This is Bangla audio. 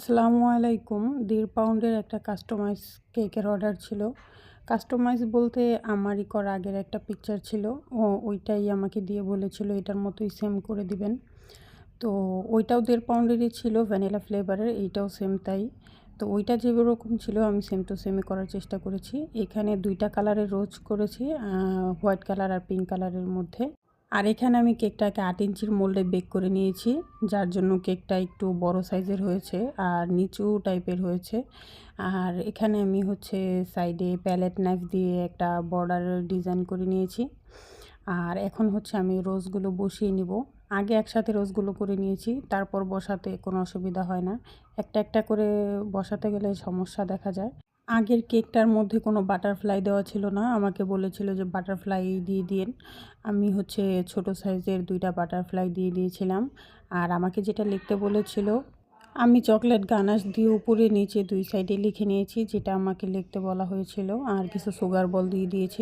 আসসালামু আলাইকুম। দেড় পাউন্ডের একটা কাস্টমাইজ কেকের অর্ডার ছিল। কাস্টমাইজ বলতে আমারই করা আগের একটা পিকচার ছিল। ও ওইটাই আমাকে দিয়ে বলেছিল, এটার মতোই সেম করে দিবেন। তো ওইটাও দেড় পাউন্ডেরই ছিল ভ্যানিলা ফ্লেভারের এইটাও সেম তাই। তো ওইটা যেরকম ছিল, আমি সেম টু সেমই করার চেষ্টা করেছি। এখানে দুইটা কালারের রোজ করেছি হোয়াইট কালার আর পিঙ্ক কালারের মধ্যে। আর এখানে আমি কেকটাকে আট ইঞ্চির মোল্ডে বেক করে নিয়েছি, যার জন্য কেকটা একটু বড় সাইজের হয়েছে আর নিচু টাইপের হয়েছে। আর এখানে আমি হচ্ছে সাইডে প্যালেট নাইফ দিয়ে একটা বর্ডার ডিজাইন করে নিয়েছি। আর এখন হচ্ছে আমি রোজগুলো বসিয়ে নিব। আগে একসাথে রোজগুলো করে নিয়েছি, তারপর বসাতে কোনো অসুবিধা হয় না। একটা একটা করে বসাতে গেলে সমস্যা দেখা যায়। আগের কেকটার মধ্যে কোনো বাটারফ্লাই দেওয়া ছিল না। আমাকে বলেছিল যে বাটারফ্লাই দিয়ে দিন। আমি হচ্ছে ছোট সাইজের দুইটা বাটারফ্লাই দিয়ে দিয়েছিলাম। আর আমাকে যেটা লিখতে বলেছিল, আমি চকলেট গানাশ দিয়ে উপরে নিচে দুই সাইডে লিখে নিয়েছি, যেটা আমাকে লিখতে বলা হয়েছিল। আর কিছু সুগার বল দিয়ে দিয়েছি।